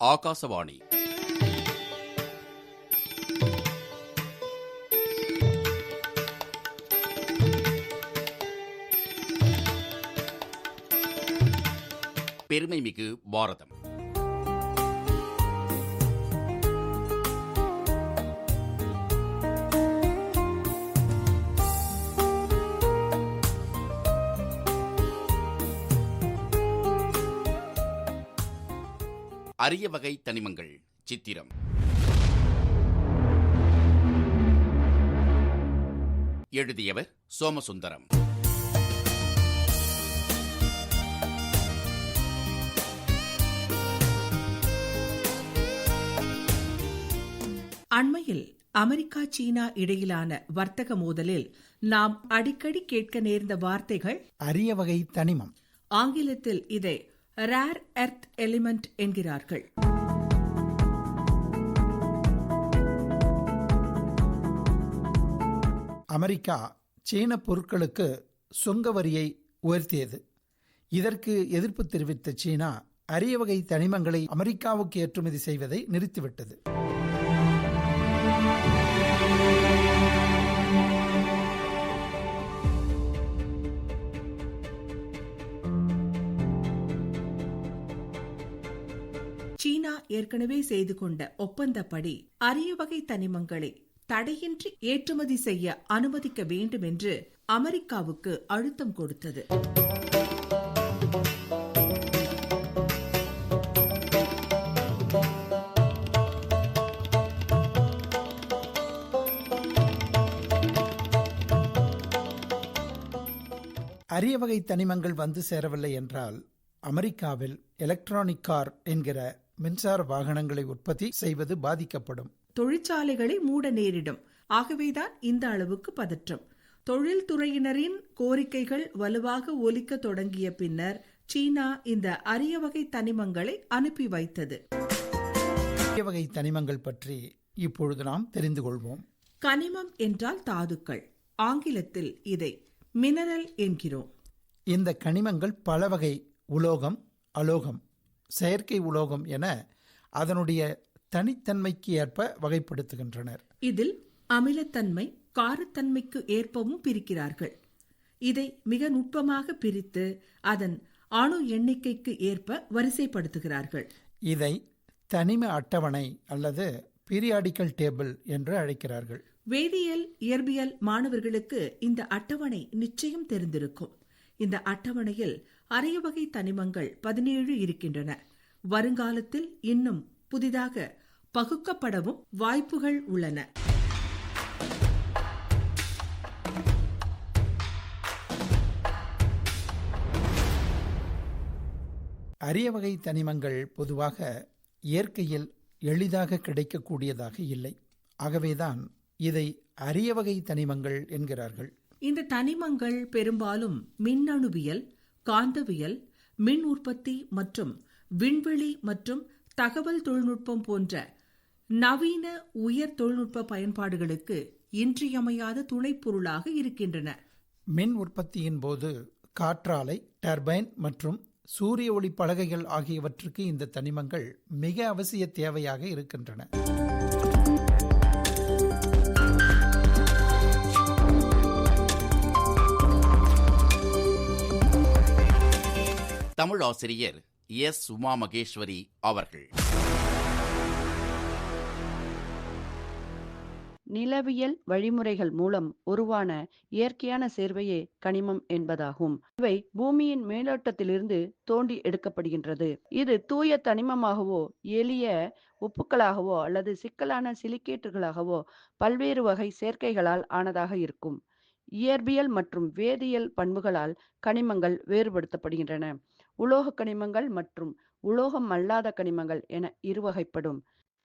ஆகாசவாணி பெருமைமிகு பாரதம் அரிய வகை தனிமங்கள். சித்திரம். எழுதியவர் சோமசுந்தரம். அண்மையில் அமெரிக்கா சீனா இடையிலான வர்த்தக மோதலில் நாம் அடிக்கடி கேட்க நேர்ந்த வார்த்தைகள் அரிய வகை தனிமம். ஆங்கிலத்தில் இதை ரேர் எர்த் எலிமெண்ட் என்கிறார்கள். அமெரிக்கா சீன பொருட்களுக்கு சுங்க வரியை உயர்த்தியது. இதற்கு எதிர்ப்பு தெரிவித்த சீனா அரிய வகை தனிமங்களை அமெரிக்காவுக்கு ஏற்றுமதி செய்வதை நிறுத்திவிட்டது. ஏற்கனவே செய்து கொண்ட ஒப்பந்தப்படி அரிய வகை தனிமங்களை தடையின்றி ஏற்றுமதி செய்ய அனுமதிக்க வேண்டும் என்று அமெரிக்காவுக்கு அழுத்தம் கொடுத்தது. அரிய வகை தனிமங்கள் வந்து சேரவில்லை என்றால் அமெரிக்காவில் எலக்ட்ரானிக் கார் என்கிற மின்சார வாகனங்களை உற்பத்தி செய்வது பாதிக்கப்படும். தொழிற்சாலைகளை மூட நேரிடும். ஆகவேதான் இந்த அளவுக்கு பதற்றம். தொழில்துறையினரின் கோரிக்கைகள் வலுவாக ஒலிக்க தொடங்கிய பின்னர் சீனா இந்த அரிய வகை தனிமங்களை அனுப்பி வைத்தது. அரிய வகை தனிமங்கள் பற்றி இப்பொழுது நாம் தெரிந்து கொள்வோம். கனிமம் என்றால் தாதுக்கள். ஆங்கிலத்தில் இதை மினரல் என்கிறோம். இந்த கனிமங்கள் பல வகை உலோகம் அலோகம் செயற்கை உலோகம் என அதனுடைய தனித்தன்மைக்கு ஏற்ப வகைப்படுத்துகின்றனர். இதில் அமிலத்தன்மை காரத்தன்மைக்கு ஏற்பவும் பிரிக்கிறார்கள். இதை மிக நுட்பமாக பிரித்து அதன் அணு எண்ணிக்கைக்கு ஏற்ப வரிசைப்படுத்துகிறார்கள். இதை தனிம அட்டவணை அல்லது பீரியாடிக்கல் டேபிள் என்று அழைக்கிறார்கள். வேதியியல் இயற்பியல் மாணவர்களுக்கு இந்த அட்டவணை நிச்சயம் தெரிந்திருக்கும். இந்த அட்டவணையில் அரிய வகை தனிமங்கள் பதினேழு இருக்கின்றன. வருங்காலத்தில் இன்னும் புதிதாக பகுக்கப்படவும் வாய்ப்புகள் உள்ளன. அரிய வகை தனிமங்கள் பொதுவாக இயற்கையில் எளிதாக கிடைக்கக்கூடியதாக இல்லை. ஆகவேதான் இதை அரிய வகை தனிமங்கள் என்கிறார்கள். இந்த தனிமங்கள் பெரும்பாலும் மின்னணுவியல் காந்தவியல் மின் உற்பத்தி மற்றும் விண்வெளி மற்றும் தகவல் தொழில்நுட்பம் போன்ற நவீன உயர் தொழில்நுட்ப பயன்பாடுகளுக்கு இன்றியமையாத துணைப்பொருளாக இருக்கின்றன. மின் உற்பத்தியின் போது காற்றாலை டர்பைன் மற்றும் சூரிய ஒளி பலகைகள் ஆகியவற்றுக்கு இந்த தனிமங்கள் மிக அவசிய தேவையாக இருக்கின்றன. தமிழ் ஆசிரியர் எஸ் உமா மகேஸ்வரி அவர்கள். நிலவியல் வழிமுறைகள் மூலம் உருவான இயற்கையான சேர்வையே கனிமம் என்பதாகும். இவை பூமியின் மேலோட்டத்திலிருந்து தோண்டி எடுக்கப்படுகின்றது. இது தூய தனிமமாகவோ எளிய உப்புக்களாகவோ அல்லது சிக்கலான சிலிக்கேட்டுகளாகவோ பல்வேறு வகை சேர்க்கைகளால் ஆனதாக இருக்கும். இயற்பியல் மற்றும் வேதியியல் பண்புகளால் கனிமங்கள் வேறுபடுத்தப்படுகின்றன. உலோக கனிமங்கள் மற்றும் உலோகம் அல்லாத கனிமங்கள் என இருவகைப்படும்.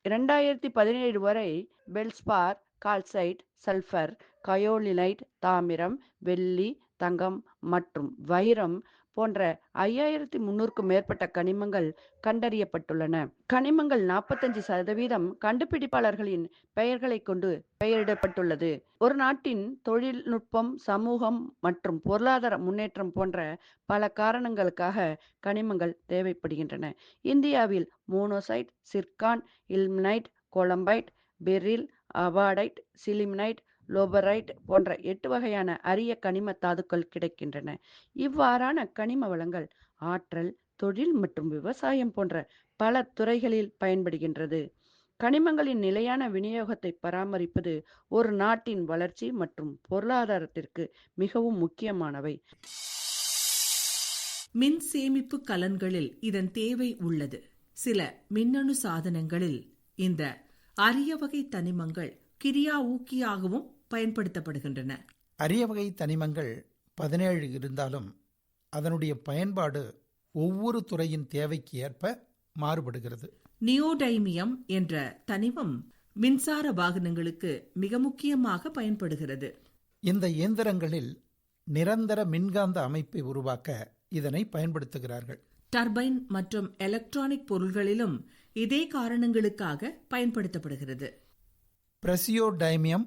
இரண்டாயிரத்தி பதினேழு வரை பெல்ஸ்பார் கால்சைட் சல்ஃபர் கயோலினைட் தாமிரம் வெள்ளி தங்கம் மற்றும் வைரம் போன்ற ஐயாயிரத்தி முன்னூறுக்கும் மேற்பட்ட கனிமங்கள் கண்டறியப்பட்டுள்ளன. கனிமங்கள் நாற்பத்தஞ்சு சதவீதம் கண்டுபிடிப்பாளர்களின் பெயர்களை கொண்டு பெயரிடப்பட்டுள்ளது. ஒரு நாட்டின் தொழில்நுட்பம் சமூகம் மற்றும் பொருளாதார முன்னேற்றம் போன்ற பல காரணங்களுக்காக கனிமங்கள் தேவைப்படுகின்றன. இந்தியாவில் monazite zircon ilmenite columbite beryl அவாடைட் sillimanite loparite போன்ற எட்டு வகையான அரிய கனிம தாதுக்கள் கிடைக்கின்றன. இவ்வாறான கனிம வளங்கள் ஆற்றல் தொழில் மற்றும் விவசாயம் போன்ற பல துறைகளில் பயன்படுகின்றது. கனிமங்களின் நிலையான விநியோகத்தை பராமரிப்பது ஒரு நாட்டின் வளர்ச்சி மற்றும் பொருளாதாரத்திற்கு மிகவும் முக்கியமானவை. மின் சேமிப்பு கலன்களில் இதன் தேவை உள்ளது. சில மின்னணு சாதனங்களில் இந்த அரிய வகை தனிமங்கள் கிரியா ஊக்கியாகவும் பயன்படுத்தப்படுகின்றன. அரிய வகை தனிமங்கள் பதினேழு இருந்தாலும் அதனுடைய பயன்பாடு ஒவ்வொரு துறையின் தேவைக்கு ஏற்ப மாறுபடுகிறது. நியோடைமியம் என்ற தனிமம் மின்சார வாகனங்களுக்கு மிக முக்கியமாக பயன்படுகிறது. இந்த இயந்திரங்களில் நிரந்தர மின்காந்த அமைப்பை உருவாக்க இதனை பயன்படுத்துகிறார்கள். டர்பைன் மற்றும் எலக்ட்ரானிக் பொருள்களிலும் இதே காரணங்களுக்காக பயன்படுத்தப்படுகிறது. பிரசியோடைமியம்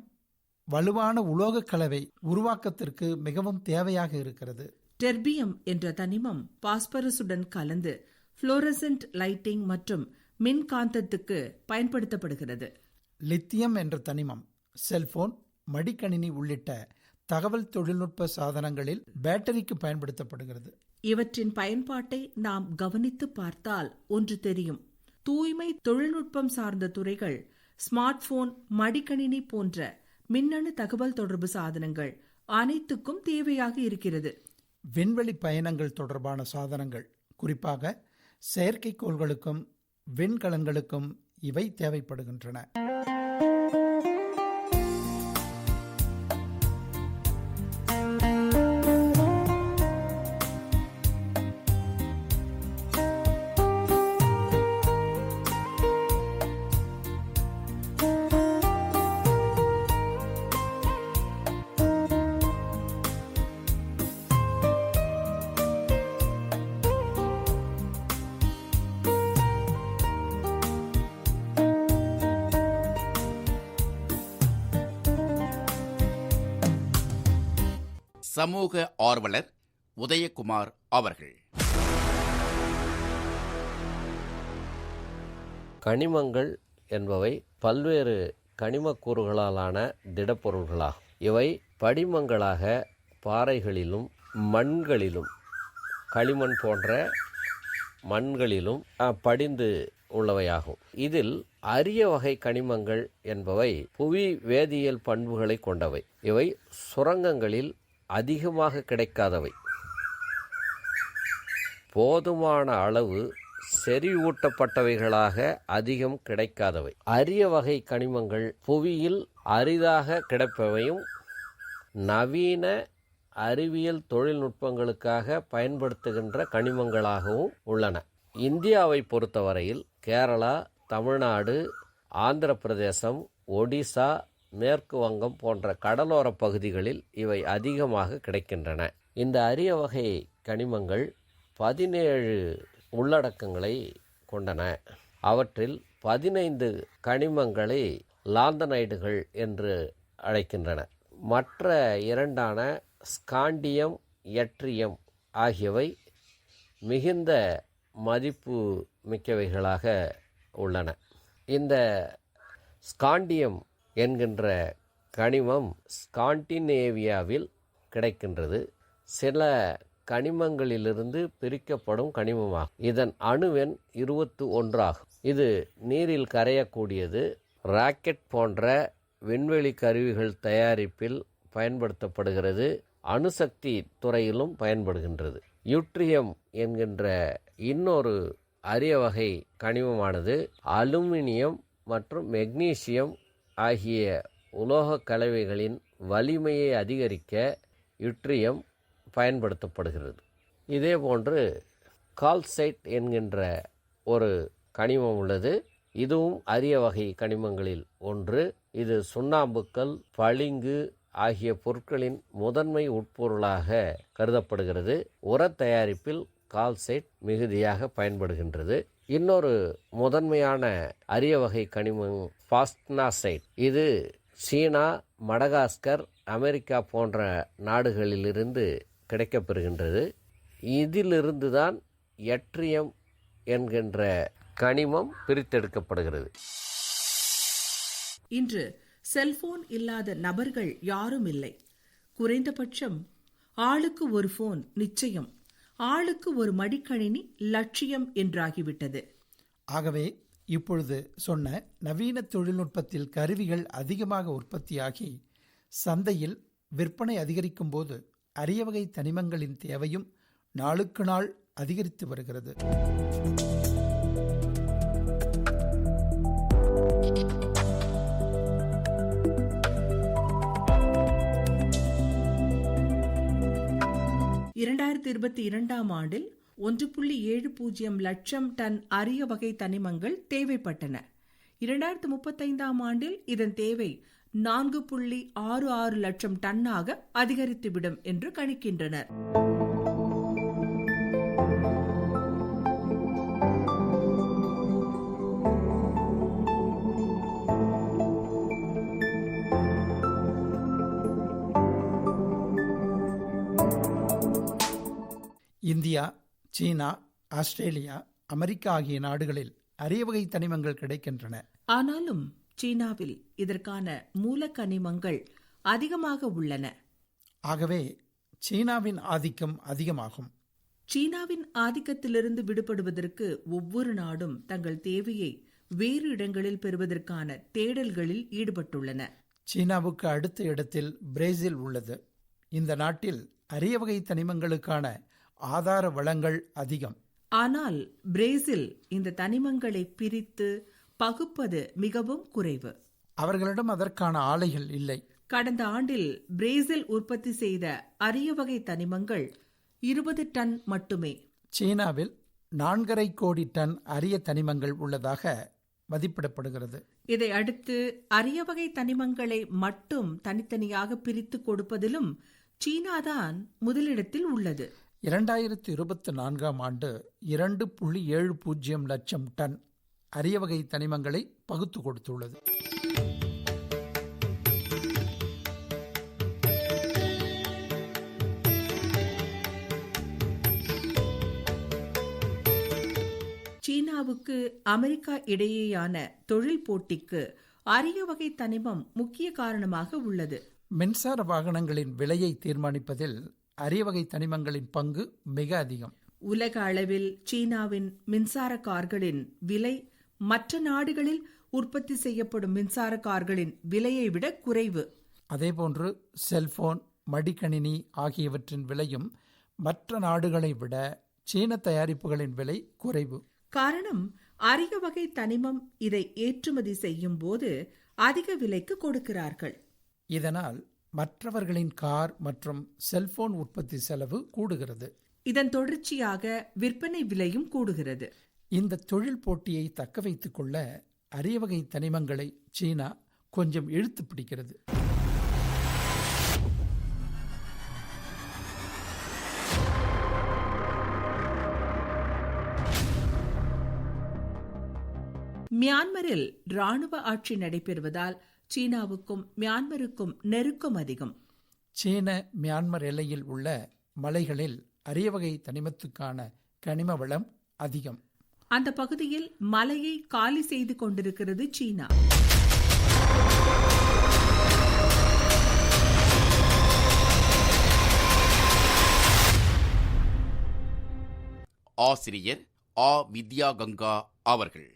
வலுவான உலோகக் கலவை உருவாக்கத்திற்கு மிகவும் தேவையாக இருக்கிறது. டெர்பியம் என்ற தனிமம் பாஸ்பரஸுடன் கலந்து புளோரசன்ட் லைட்டிங் மற்றும் மின்காந்தத்துக்கு பயன்படுத்தப்படுகிறது. லித்தியம் என்ற தனிமம் செல்போன் மடிக்கணினி உள்ளிட்ட தகவல் தொழில்நுட்ப சாதனங்களில் பேட்டரிக்கு பயன்படுத்தப்படுகிறது. இவற்றின் பயன்பாட்டை நாம் கவனித்து பார்த்தால் ஒன்று தெரியும். தூய்மை தொழில்நுட்பம் சார்ந்த துறைகள் ஸ்மார்ட் போன் மடிக்கணினி போன்ற மின்னணு தகவல் தொடர்பு சாதனங்கள் அனைத்துக்கும் தேவையாக இருக்கிறது. விண்வெளி பயணங்கள் தொடர்பான சாதனங்கள் குறிப்பாக செயற்கைக்கோள்களுக்கும் விண்கலன்களுக்கும் இவை தேவைப்படுகின்றன. சமூக ஆர்வலர் உதயகுமார் அவர்கள். கனிமங்கள் என்பவை பல்வேறு கனிமக்கூறுகளாலான திடப்பொருள்களாகும். இவை படிமங்களாக பாறைகளிலும் மண்களிலும் களிமண் போன்ற மண்களிலும் படிந்து உள்ளவையாகும். இதில் அரிய வகை கனிமங்கள் என்பவை புவி வேதியியல் பண்புகளை கொண்டவை. இவை சுரங்கங்களில் அதிகமாக கிடைக்காதவை. போதுமான அளவு செறிவூட்டப்பட்டவைகளாக அதிகம் கிடைக்காதவை. அரிய வகை கனிமங்கள் புவியில் அரிதாக கிடைப்பவையும் நவீன அறிவியல் தொழில்நுட்பங்களுக்காக பயன்படுத்துகின்ற கனிமங்களாகவும் உள்ளன. இந்தியாவை பொறுத்தவரையில் கேரளா தமிழ்நாடு ஆந்திர பிரதேசம் ஒடிசா மேற்கு வங்கம் போன்ற கடலோர பகுதிகளில் இவை அதிகமாக கிடைக்கின்றன. இந்த அரிய வகை கனிமங்கள் பதினேழு உள்ளடக்கங்களை கொண்டன. அவற்றில் பதினைந்து கனிமங்களை லாந்தனைடுகள் என்று அழைக்கின்றன. மற்ற இரண்டான ஸ்காண்டியம் எட்ரியம் ஆகியவை மிகுந்த மதிப்பு மிக்கவைகளாக உள்ளன. இந்த ஸ்காண்டியம் என்கின்ற கனிமம் ஸ்காண்டினேவியாவில் கிடைக்கின்றது. சில கனிமங்களிலிருந்து பிரிக்கப்படும் கனிமமாகும். இதன் அணுவெண் இருபத்து ஒன்றாகும் இது நீரில் கரையக்கூடியது. ராக்கெட் போன்ற விண்வெளி கருவிகள் தயாரிப்பில் பயன்படுத்தப்படுகிறது. அணுசக்தி துறையிலும் பயன்படுகின்றது. யூட்ரியம் என்கின்ற இன்னொரு அரிய வகை கனிமமானது அலுமினியம் மற்றும் மெக்னீசியம் ஆகிய உலோக கலவைகளின் வலிமையை அதிகரிக்க யுட்ரியம் பயன்படுத்தப்படுகிறது. இதே போன்று கால்சைட் என்கின்ற ஒரு கனிமம் உள்ளது. இதுவும் அரிய வகை கனிமங்களில் ஒன்று. இது சுண்ணாம்புக்கல் பளிங்கு ஆகிய பொருட்களின் முதன்மை உட்பொருளாக கருதப்படுகிறது. உர தயாரிப்பில் கால்சைட் மிகுதியாக பயன்படுகின்றது. இன்னொரு முதன்மையான அரிய வகை கனிமம் பாஸ்ட்னாசைட் இது சீனா மடகாஸ்கர் அமெரிக்கா போன்ற நாடுகளிலிருந்து கிடைக்கப்பெறுகின்றது. இதிலிருந்து தான் எட்ரியம் என்கின்ற கனிமம் பிரித்தெடுக்கப்படுகிறது. இன்று செல்போன் இல்லாத நபர்கள் யாரும் இல்லை குறைந்தபட்சம் ஆளுக்கு ஒரு போன் நிச்சயம். ஆளுக்கு ஒரு மடிக்கணினி லட்சியம் என்றாகிவிட்டது. ஆகவே இப்பொழுது சொன்ன நவீன தொழில்நுட்பத்தில் கருவிகள் அதிகமாக உற்பத்தியாகி சந்தையில் விற்பனை அதிகரிக்கும் போது அரிய வகை தனிமங்களின் தேவையும் நாளுக்கு நாள் அதிகரித்து வருகிறது. இரண்டாயிரத்தி இருபத்தி இரண்டாம் ஆண்டில் ஒன்று புள்ளி ஏழு பூஜ்ஜியம் லட்சம் டன் அரிய வகை தனிமங்கள் தேவைப்பட்டன. இரண்டாயிரத்து முப்பத்தைந்தாம் ஆண்டில் இதன் தேவை நான்கு புள்ளி ஆறு ஆறு லட்சம் டன்னாக அதிகரித்துவிடும் என்று கணிக்கின்றனர். இந்தியா சீனா ஆஸ்திரேலியா அமெரிக்கா ஆகிய நாடுகளில் அரிய வகை தனிமங்கள் கிடைக்கின்றன. ஆனாலும் சீனாவில் இதற்கான மூலக்கனிமங்கள் அதிகமாக உள்ளன. ஆகவே சீனாவின் ஆதிக்கம் அதிகமாகும். சீனாவின் ஆதிக்கத்திலிருந்து விடுபடுவதற்கு ஒவ்வொரு நாடும் தங்கள் தேவையை வேறு இடங்களில் பெறுவதற்கான தேடல்களில் ஈடுபட்டுள்ளன. சீனாவுக்கு அடுத்த இடத்தில் பிரேசில் உள்ளது. இந்த நாட்டில் அரிய வகை தனிமங்களுக்கான ஆதார வளங்கள் அதிகம். ஆனால் பிரேசில் இந்த தனிமங்களை பிரித்து பகுப்பது மிகவும் குறைவு. அவர்களிடம் அதற்கான ஆலைகள் இல்லை. கடந்த ஆண்டில் பிரேசில் உற்பத்தி செய்த அரிய வகை தனிமங்கள் இருபது டன் மட்டுமே. சீனாவில் நான்கரை கோடி டன் அரிய தனிமங்கள் உள்ளதாக மதிப்பிடப்படுகிறது. இதை அடுத்து அரிய வகை தனிமங்களை மட்டும் தனித்தனியாக பிரித்து கொடுப்பதிலும் சீனாதான் முதலிடத்தில் உள்ளது. இரண்டாயிரத்து இருபத்தி நான்காம் ஆண்டு இரண்டு புள்ளி ஏழு பூஜ்ஜியம் லட்சம் டன் அரிய வகை தனிமங்களை பகுத்து கொடுத்துள்ளது. சீனாவுக்கு அமெரிக்கா இடையேயான தொழில் போட்டிக்கு அரிய வகை தனிமம் முக்கிய காரணமாக உள்ளது. மின்சார வாகனங்களின் விலையை தீர்மானிப்பதில் அரிய வகை தனிமங்களின் பங்கு மிக அதிகம். உலக அளவில் சீனாவின் மின்சார கார்களின் விலை மற்ற நாடுகளில் உற்பத்தி செய்யப்படும் மின்சார கார்களின் விலையை விட குறைவு. அதேபோன்று செல்போன் மடிக்கணினி ஆகியவற்றின் விலையும் மற்ற நாடுகளை விட சீன தயாரிப்புகளின் விலை குறைவு. காரணம் அரிய வகை தனிமம் இதை ஏற்றுமதி செய்யும் போது அதிக விலைக்கு கொடுக்கிறார்கள். இதனால் மற்றவர்களின் கார் மற்றும் செல்போன் உற்பத்தி செலவு கூடுகிறது. இதன் தொடர்ச்சியாக விற்பனை விலையும் கூடுகிறது. இந்த தொழில் போட்டியை தக்க வைத்துக் கொள்ள அரிய வகை தனிமங்களை சீனா கொஞ்சம் இழுத்து பிடிக்கிறது. மியான்மரில் ராணுவ ஆட்சி நடைபெறுவதால் சீனாவுக்கும் மியான்மருக்கும் நெருக்கம் அதிகம். சீன மியான்மர் எல்லையில் உள்ள மலைகளில் அரிய வகை தனிமத்துக்கான கனிம வளம் அதிகம். அந்த பகுதியில் மலையை காலி செய்து கொண்டிருக்கிறது சீனா. ஆசிரியர் ஆ வித்யா கங்கா அவர்கள்.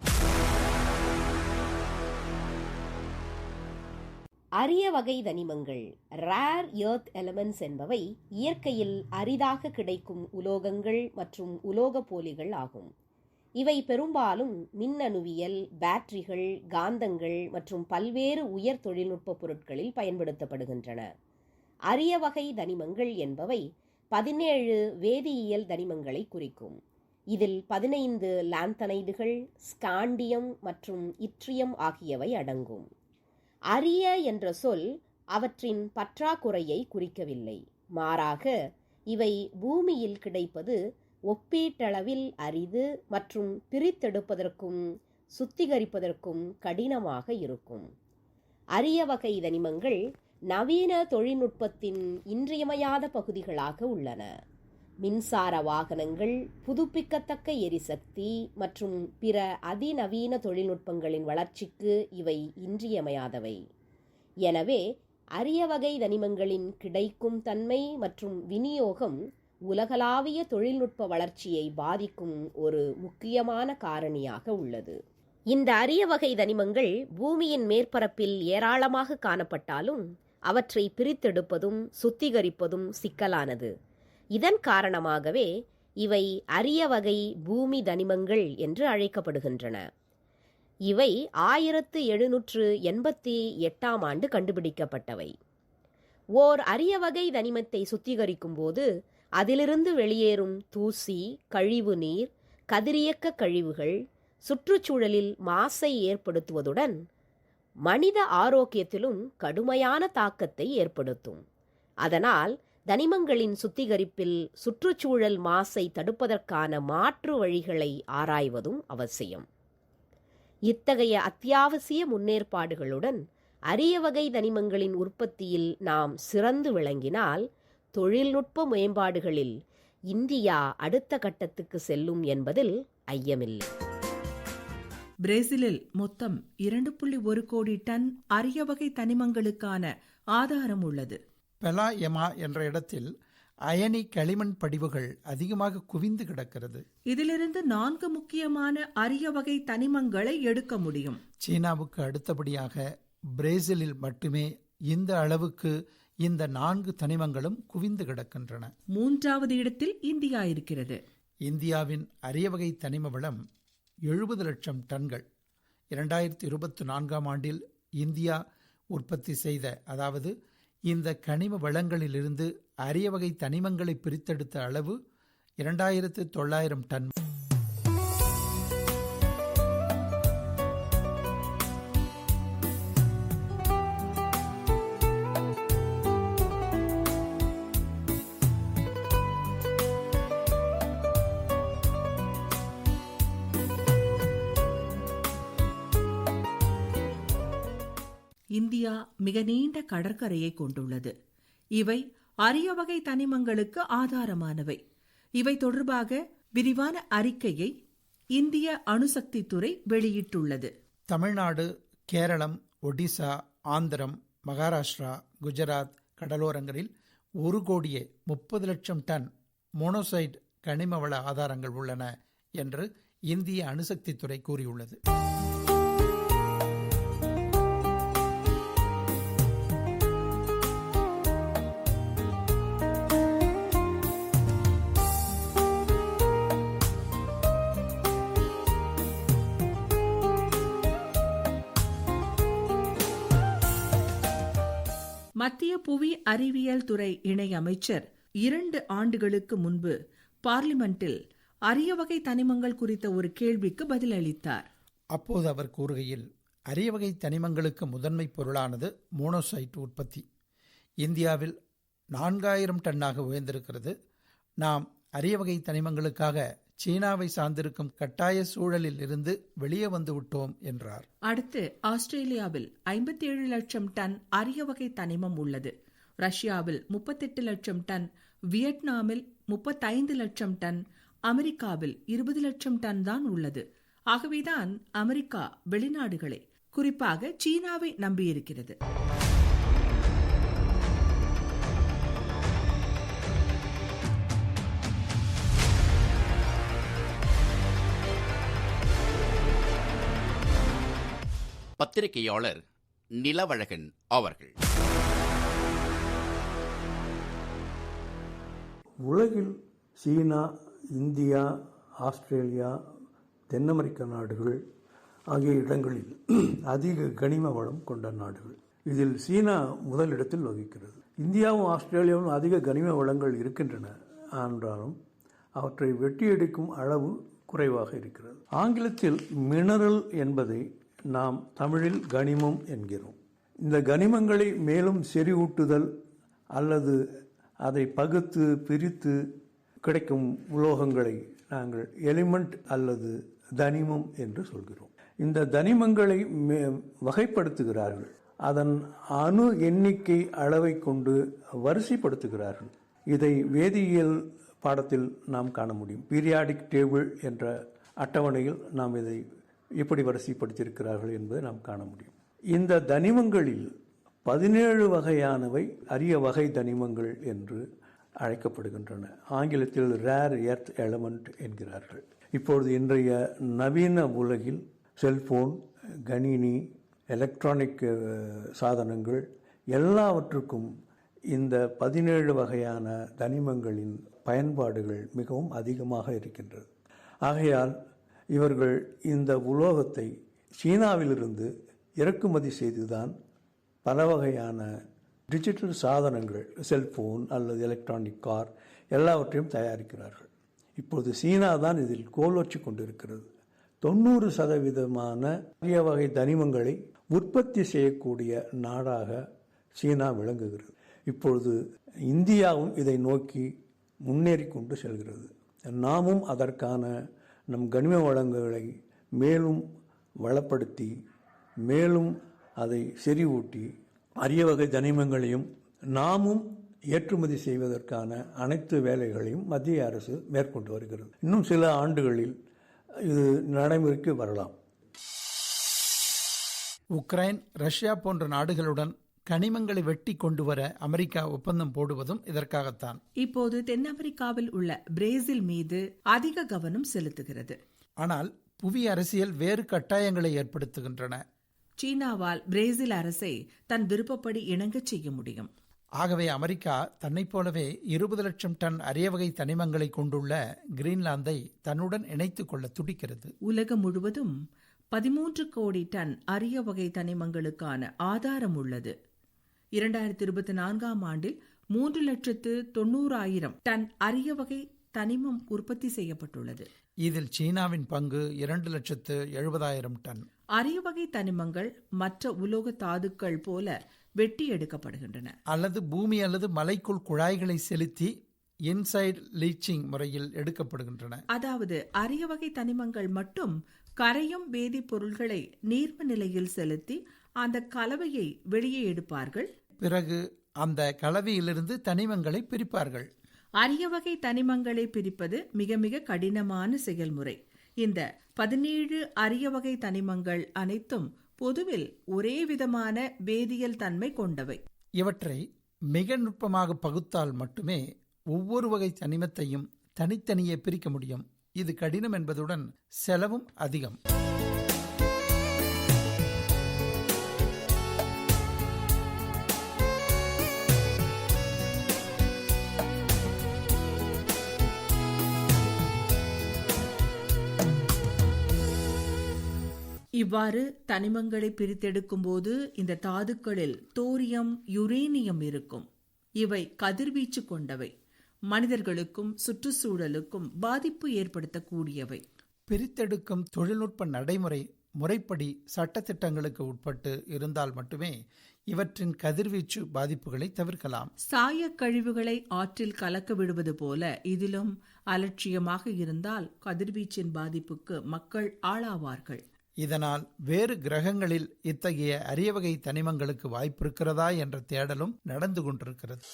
அரிய வகை தனிமங்கள் ரேர் எர்த் எலமெண்ட்ஸ் என்பவை இயற்கையில் அரிதாக கிடைக்கும் உலோகங்கள் மற்றும் உலோக போலிகள் ஆகும். இவை பெரும்பாலும் மின்னணுவியல் பேட்டரிகள் காந்தங்கள் மற்றும் பல்வேறு உயர் தொழில்நுட்ப பொருட்களில் பயன்படுத்தப்படுகின்றன. அரிய வகை தனிமங்கள் என்பவை பதினேழு வேதியியல் தனிமங்களை குறிக்கும். இதில் பதினைந்து லாந்தனைடுகள் ஸ்காண்டியம் மற்றும் இட்ரியம் ஆகியவை அடங்கும். அரிய என்ற சொல் அவற்றின் பற்றாக்குறையை குறிக்கவில்லை. மாறாக இவை பூமியில் கிடைப்பது ஒப்பீட்டளவில் அரிது மற்றும் பிரித்தெடுப்பதற்கும் சுத்திகரிப்பதற்கும் கடினமாக இருக்கும். அரிய வகை தனிமங்கள் நவீன தொழில்நுட்பத்தின் இன்றியமையாத பகுதிகளாக உள்ளன. மின்சார வாகனங்கள் புதுப்பிக்கத்தக்க எரிசக்தி மற்றும் பிற அதிநவீன தொழில்நுட்பங்களின் வளர்ச்சிக்கு இவை இன்றியமையாதவை. எனவே அரிய வகை தனிமங்களின் கிடைக்கும் தன்மை மற்றும் விநியோகம் உலகளாவிய தொழில்நுட்ப வளர்ச்சியை பாதிக்கும் ஒரு முக்கியமான காரணியாக உள்ளது. இந்த அரிய வகை தனிமங்கள் பூமியின் மேற்பரப்பில் ஏராளமாக காணப்பட்டாலும் அவற்றை பிரித்தெடுப்பதும் சுத்திகரிப்பதும் சிக்கலானது. இதன் காரணமாகவே இவை அரிய வகை பூமி தனிமங்கள் என்று அழைக்கப்படுகின்றன. இவை ஆயிரத்து எழுநூற்று எண்பத்தி எட்டாம் ஆண்டு கண்டுபிடிக்கப்பட்டவை. ஓர் அரிய வகை தனிமத்தை சுத்திகரிக்கும் போது அதிலிருந்து வெளியேறும் தூசி கழிவு நீர் கதிரியக்க கழிவுகள் சுற்றுச்சூழலில் மாசை ஏற்படுத்துவதுடன் மனித ஆரோக்கியத்திலும் கடுமையான தாக்கத்தை ஏற்படுத்தும். அதனால் தனிமங்களின் சுத்திகரிப்பில் சுற்றுச்சூழல் மாசை தடுப்பதற்கான மாற்று வழிகளை ஆராய்வதும் அவசியம். இத்தகைய அத்தியாவசிய முன்னேற்பாடுகளுடன் அரிய வகை தனிமங்களின் உற்பத்தியில் நாம் சிறந்து விளங்கினால் தொழில்நுட்ப மேம்பாடுகளில் இந்தியா அடுத்த கட்டத்துக்கு செல்லும் என்பதில் ஐயமில்லை. பிரேசிலில் மொத்தம் இரண்டு புள்ளி ஒரு கோடி டன் அரிய வகை தனிமங்களுக்கான ஆதாரம் உள்ளது. பெலா எமா என்ற இடத்தில் அயனி களிமண் படிவுகள் அதிகமாக குவிந்து கிடக்கிறது. இதிலிருந்து நான்கு முக்கியமான அரிய வகை தனிமங்களை எடுக்க முடியும். சீனாவுக்கு அடுத்தபடியாக பிரேசிலில் மட்டுமே இந்த அளவுக்கு இந்த நான்கு தனிமங்களும் குவிந்து கிடக்கின்றன. மூன்றாவது இடத்தில் இந்தியா இருக்கிறது. இந்தியாவின் அரிய வகை தனிம வளம் எழுபது லட்சம் டன்கள். இரண்டாயிரத்தி இருபத்தி நான்காம் ஆண்டில் இந்தியா உற்பத்தி செய்த அதாவது இந்த கனிம வளங்களிலிருந்து அரிய வகை தனிமங்களை பிரித்தெடுத்த அளவு இரண்டாயிரத்து தொள்ளாயிரம் டன். இந்தியா மிக நீண்ட கடற்கரையை கொண்டுள்ளது. இவை அரிய வகை தனிமங்களுக்கு ஆதாரமானவை. இவை தொடர்பாக விரிவான அறிக்கையை இந்திய அணுசக்தி துறை வெளியிட்டுள்ளது. தமிழ்நாடு கேரளம் ஒடிசா ஆந்திரம் மகாராஷ்டிரா குஜராத் கடலோரங்களில் ஒரு கோடியே முப்பது லட்சம் டன் மோனோசைட் கனிம வள ஆதாரங்கள் உள்ளன என்று இந்திய அணுசக்தி துறை கூறியுள்ளது. மத்திய புவி அறிவியல் துறை இணையமைச்சர் இரண்டு ஆண்டுகளுக்கு முன்பு பார்லிமெண்டில் அரிய வகை தனிமங்கள் குறித்த ஒரு கேள்விக்கு பதிலளித்தார். அப்போது அவர் கூறுகையில் அரிய வகை தனிமங்களுக்கு முதன்மை பொருளானது மோனோசைட் உற்பத்தி. இந்தியாவில் நான்காயிரம் டன்னாக உயர்ந்திருக்கிறது. நாம் அரிய வகை தனிமங்களுக்காக சீனாவை சார்ந்திருக்கும் கட்டாய சூழலில் இருந்து வெளியே வந்து விட்டோம் என்றார். அடுத்து ஆஸ்திரேலியாவில் ஐம்பத்தி ஏழு லட்சம் டன் அரிய வகை தனிமம் உள்ளது. ரஷ்யாவில் முப்பத்தெட்டு லட்சம் டன் வியட்நாமில் முப்பத்தைந்து லட்சம் டன் அமெரிக்காவில் இருபது லட்சம் டன் தான் உள்ளது. ஆகவேதான் அமெரிக்கா வெளிநாடுகளை குறிப்பாக சீனாவை நம்பியிருக்கிறது. பத்திரிகையாளர் நிலவழகன் அவர்கள். உலகில் சீனா இந்தியா ஆஸ்திரேலியா தென் அமெரிக்க நாடுகள் ஆகிய இடங்களில் அதிக கனிம வளம் கொண்ட நாடுகள். இதில் சீனா முதலிடத்தில் வகிக்கிறது. இந்தியாவும் ஆஸ்திரேலியாவும் அதிக கனிம வளங்கள் இருக்கின்றன. என்றாலும் அவற்றை வெட்டியடிக்கும் அளவு குறைவாக இருக்கிறது. ஆங்கிலத்தில் மினரல் என்பதை நாம் தமிழில் கனிமம் என்கிறோம். இந்த கனிமங்களை மேலும் செறிவூட்டுதல் அல்லது அதை பகுத்து பிரித்து கிடைக்கும் உலோகங்களை நாங்கள் எலிமெண்ட் அல்லது தனிமம் என்று சொல்கிறோம். இந்த தனிமங்களை வகைப்படுத்துகிறார்கள். அதன் அணு எண்ணிக்கை அளவை கொண்டு வரிசைப்படுத்துகிறார்கள். இதை வேதியியல் பாடத்தில் நாம் காண முடியும். பீரியாடிக் டேபிள் என்ற அட்டவணையில் நாம் இதை எப்படி வரிசைப்படுத்தியிருக்கிறார்கள் என்பதை நாம் காண முடியும். இந்த தனிமங்களில் பதினேழு வகையானவை அரிய வகை தனிமங்கள் என்று அழைக்கப்படுகின்றன. ஆங்கிலத்தில் ரேர் எர்த் எலமெண்ட் என்கிறார்கள். இப்பொழுது இன்றைய நவீன உலகில் செல்போன் கணினி எலக்ட்ரானிக் சாதனங்கள் எல்லாவற்றுக்கும் இந்த பதினேழு வகையான தனிமங்களின் பயன்பாடுகள் மிகவும் அதிகமாக இருக்கின்றது. ஆகையால் இவர்கள் இந்த உலோகத்தை சீனாவிலிருந்து இறக்குமதி செய்துதான் பல வகையான டிஜிட்டல் சாதனங்கள் செல்ஃபோன் அல்லது எலக்ட்ரானிக் கார் எல்லாவற்றையும் தயாரிக்கிறார்கள். இப்போது சீனா தான் இதில் கோலோச்சி கொண்டிருக்கிறது. தொண்ணூறு சதவீதமான அரிய வகை தனிமங்களை உற்பத்தி செய்யக்கூடிய நாடாக சீனா விளங்குகிறது. இப்பொழுது இந்தியாவும் இதை நோக்கி முன்னேறி கொண்டு செல்கிறது. நாமும் அதற்கான நம் கனிம வளங்களை மேலும் வளப்படுத்தி மேலும் அதை செறிவூட்டி அரிய வகை தனிமங்களையும் நாமும் ஏற்றுமதி செய்வதற்கான அனைத்து வேலைகளையும் மத்திய அரசு மேற்கொண்டு வருகிறது. இன்னும் சில ஆண்டுகளில் இது நடைமுறைக்கு வரலாம். உக்ரைன் ரஷ்யா போன்ற நாடுகளுடன் கனிமங்களை வெட்டி கொண்டு வர அமெரிக்கா ஒப்பந்தம் போடுவதும் இதற்காகத்தான். இப்போது தென் அமெரிக்காவில் உள்ள பிரேசில் மீது அதிக கவனம் செலுத்துகிறது. ஆனால் புவி அரசியல் வேறு கட்டாயங்களை ஏற்படுத்துகின்றன. சீனாவால் பிரேசில் அரசை தன் விருப்பப்படி இணங்கச் செய்ய முடியும். ஆகவே அமெரிக்கா தன்னைப் போலவே இருபது லட்சம் டன் அரிய வகை தனிமங்களை கொண்டுள்ள கிரீன்லாந்தை தன்னுடன் இணைத்துக் கொள்ள துடிக்கிறது. உலகம் முழுவதும் பதிமூன்று கோடி டன் அரிய வகை தனிமங்களுக்கான ஆதாரம் உள்ளது. இரண்டாயிரத்தி இருபத்தி நான்காம் ஆண்டில் மூன்று லட்சத்து தொண்ணூறாயிரம் டன் அரிய வகை தனிமம் உற்பத்தி செய்யப்பட்டுள்ளது. இதில் சீனாவின் பங்கு இரண்டு லட்சத்து எழுபதாயிரம் டன். அரிய வகை தனிமங்கள் மற்ற உலோக தாதுக்கள் போல வெட்டி எடுக்கப்படுகின்றன. அல்லது பூமி அல்லது மலைக்குள் குழாய்களை செலுத்தி இன்சைட் லீச்சிங் முறையில் எடுக்கப்படுகின்றன. அதாவது அரிய வகை தனிமங்கள் மட்டும் கரையும் வேதிப்பொருள்களை நீர்ம நிலையில் செலுத்தி அந்த கலவையை வெளியே எடுப்பார்கள். பிறகு அந்த கலவையிலிருந்து தனிமங்களை பிரிப்பார்கள். அரிய வகை தனிமங்களை பிரிப்பது மிக மிக கடினமான செயல்முறை. இந்த பதினேழு அரிய வகை தனிமங்கள் அனைத்தும் பொதுவில் ஒரே விதமான வேதியியல் தன்மை கொண்டவை. இவற்றை மிக நுட்பமாக பகுத்தால் மட்டுமே ஒவ்வொரு வகை தனிமத்தையும் தனித்தனியே பிரிக்க முடியும். இது கடினம் என்பதுடன் செலவும் அதிகம். இவ்வாறு தனிமங்களை பிரித்தெடுக்கும் போது இந்த தாதுக்களில் தோரியம் யுரேனியம் இருக்கும். இவை கதிர்வீச்சு கொண்டவை. மனிதர்களுக்கும் சுற்றுச்சூழலுக்கும் பாதிப்பு ஏற்படுத்தக்கூடியவை. பிரித்தெடுக்கும் தொழில்நுட்ப நடைமுறை முறைப்படி சட்டத்திட்டங்களுக்கு உட்பட்டு இருந்தால் மட்டுமே இவற்றின் கதிர்வீச்சு பாதிப்புகளை தவிர்க்கலாம். சாயக் கழிவுகளை ஆற்றில் கலக்க விடுவது போல இதிலும் அலட்சியமாக இருந்தால் கதிர்வீச்சின் பாதிப்புக்கு மக்கள் ஆளாவார்கள். இதனால் வேறு கிரகங்களில் இத்தகைய அரியவகை தனிமங்களுக்கு வாய்ப்பிருக்கிறதா என்ற தேடலும் நடந்து கொண்டிருக்கிறது.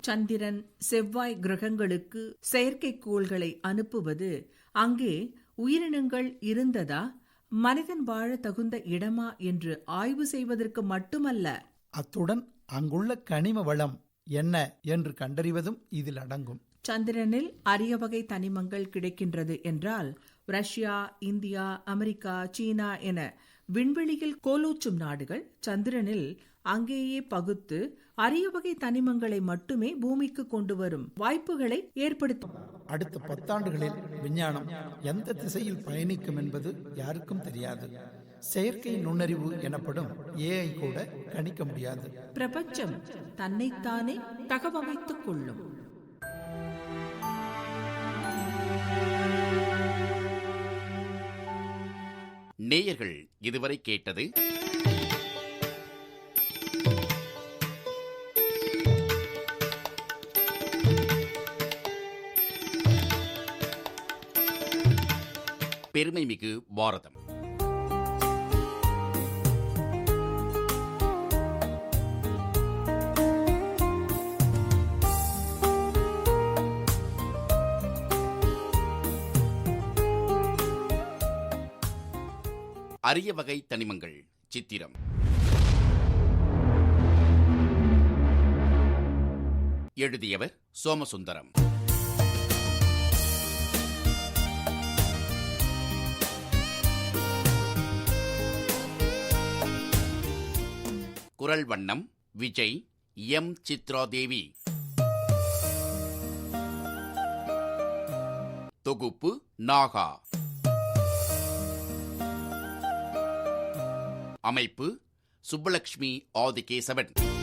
சந்திரன் செவ்வாய் கிரகங்களுக்கு செயற்கைக்கோள்களை அனுப்புவது அங்கே உயிரினங்கள் இருந்ததா மனிதன் வாழ தகுந்த இடமா என்று ஆய்வு செய்வதற்கு மட்டுமல்ல. அத்துடன் அங்குள்ள கனிம வளம் என்ன என்று கண்டறிவதும் இதில் அடங்கும். சந்திரனில் அரிய வகை தனிமங்கள் கிடைக்கின்றது என்றால் ரஷ்யா இந்தியா அமெரிக்கா சீனா என விண்வெளியில் கோலோச்சும் நாடுகள் சந்திரனில் அங்கேயே பகுத்து அரிய வகை தனிமங்களை மட்டுமே பூமிக்கு கொண்டு வரும் வாய்ப்புகளை ஏற்படுத்தும். அடுத்த பத்தாண்டுகளில் விஞ்ஞானம் எந்த திசையில் பயணிக்கும் என்பது யாருக்கும் தெரியாது. செயற்கை நுண்ணறிவு எனப்படும் ஏஐ கூட கணிக்க முடியாது. பிரபஞ்சம் தன்னைத்தானே தகவமைத்துக் கொள்ளும். நேயர்கள் இதுவரை கேட்டது பெருமைமிகு பாரதம். அரிய வகை தனிமங்கள் சித்திரம். எழுதியவர் சோமசுந்தரம். குரல் வண்ணம் விஜய் எம். சித்ராதேவி. தொகுப்பு நாகா. அமைப்பு சுப்புலக்ஷ்மி ஆதிகேசவன்.